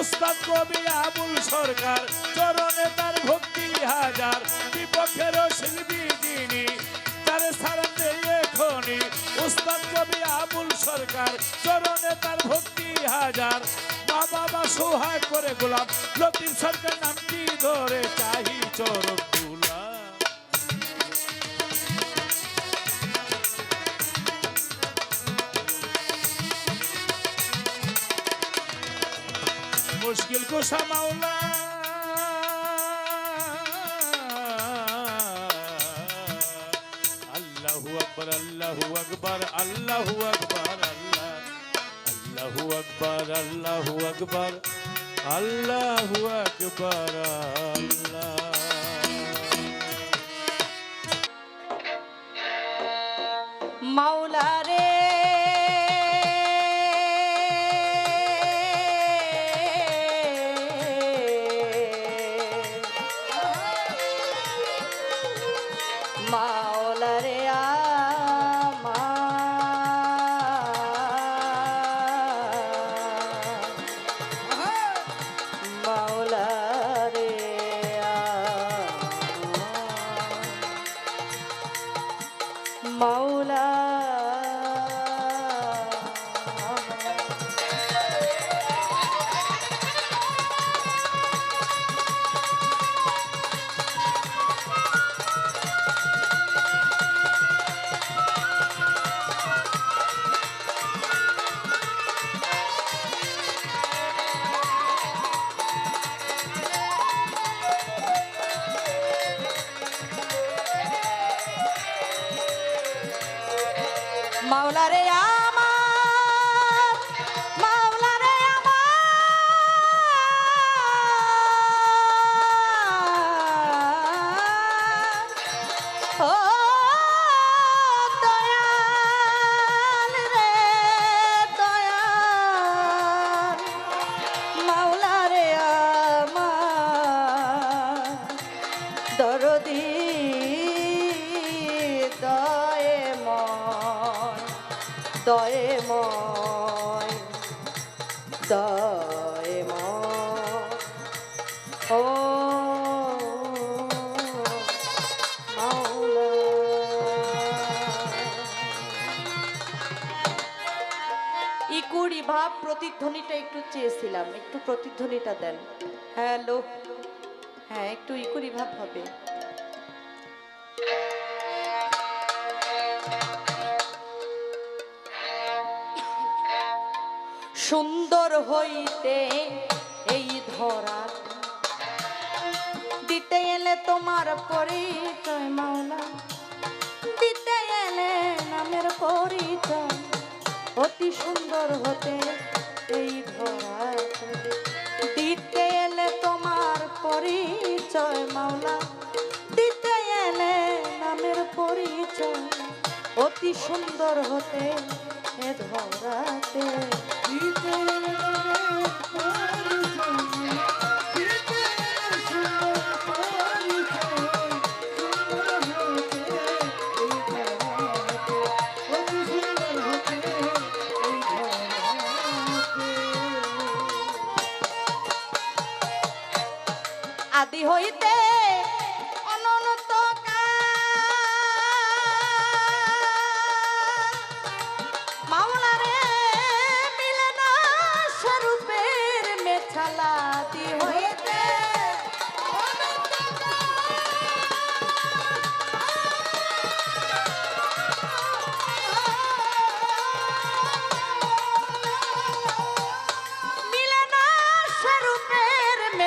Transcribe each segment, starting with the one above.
উস্তাদ কবি আবুল সরকার, চরণে তার ভক্তি হাজার, বিপক্ষের শিল্পী যিনি, তার সারাতে এখনি উস্তাদ কবি আবুল সরকার, চরণে তার ভক্তি হাজার। মা বাবা সোহাগ করে গোলাম লতিফ সরকার নামটি ধরে চাহি চরণ মুশকিল কুশা মাওলা আল্লাহু আকবার আল্লাহু আকবার আল্লাহু আকবার আল্লাহ আল্লাহু আকবার আল্লাহু আকবার আল্লাহু আকবার আল্লাহ দয়ে ময় ও ইকুড়ি ভাব প্রতিধ্বনিটা একটু চেয়েছিলাম একটু প্রতিধ্বনিটা দেন। হ্যালো। হ্যাঁ একটু ইকুড়ি ভাব হবে। সুন্দর হইতে এই ধরা। দিতে এলে তোমার পরিচয় মাওলা। দিতে এলে নামের পরিচয়। অতি সুন্দর হতে এই ধরা দিতে এলে তোমার পরিচয় মাওলা। দিতে এলে নামের পরিচয়। অতি সুন্দর হতে ধরাতে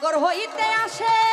সাগর হইতে আসে।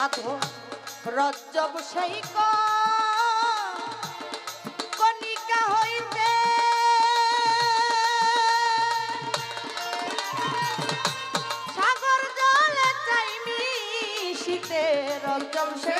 সাধু রজ্জব সেই কনিকা হইতে। সাগর জলে চাইমি শীতে রজ্জব সেই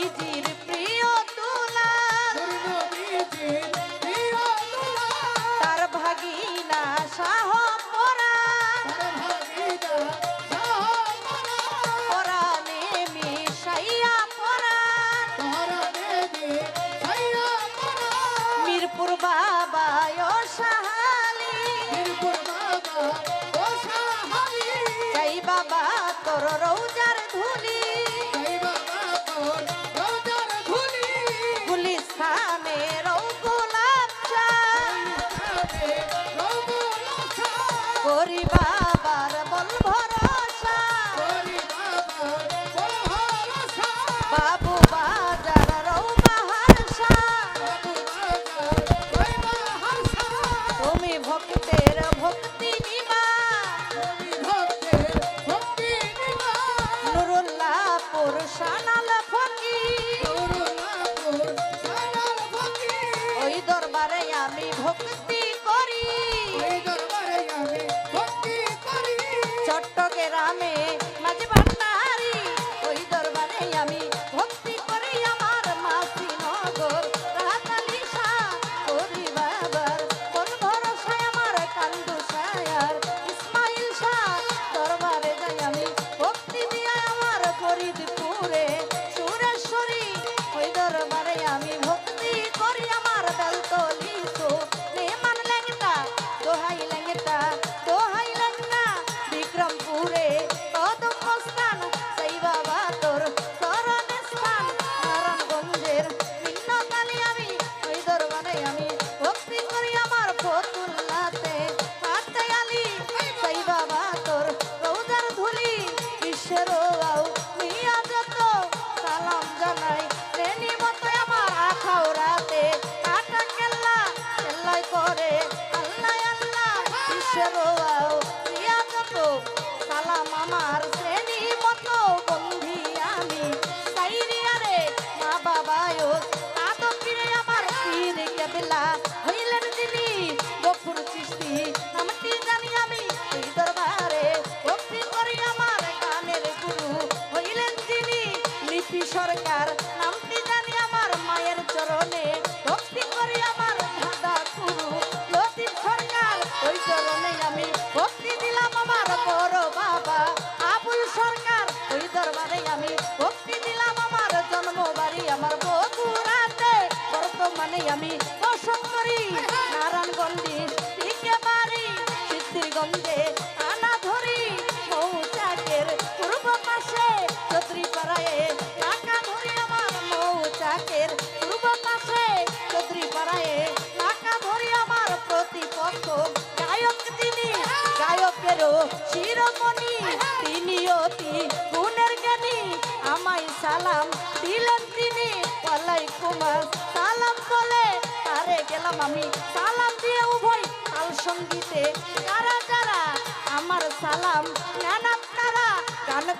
जी রামে মাঝে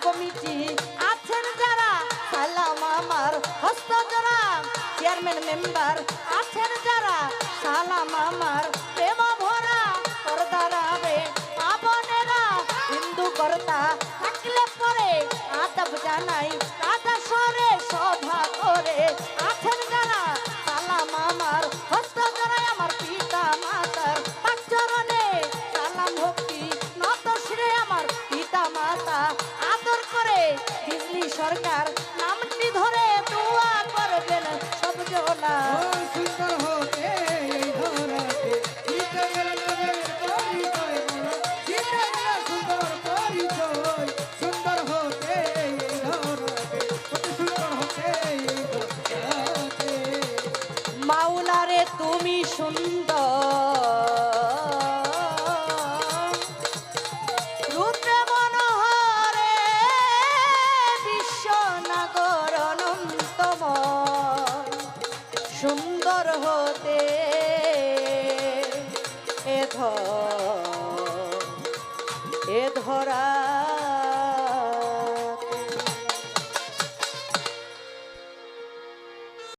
কমিটি আছেন যারা? সালাম আমার হস্ত যারা চেয়ারম্যান মেম্বার আছেন যারা? সালাম আমার প্রেম ভরা করদারাবে আপনেরা। হিন্দু কর্তা থাকলে পরে আদব জানাই cara.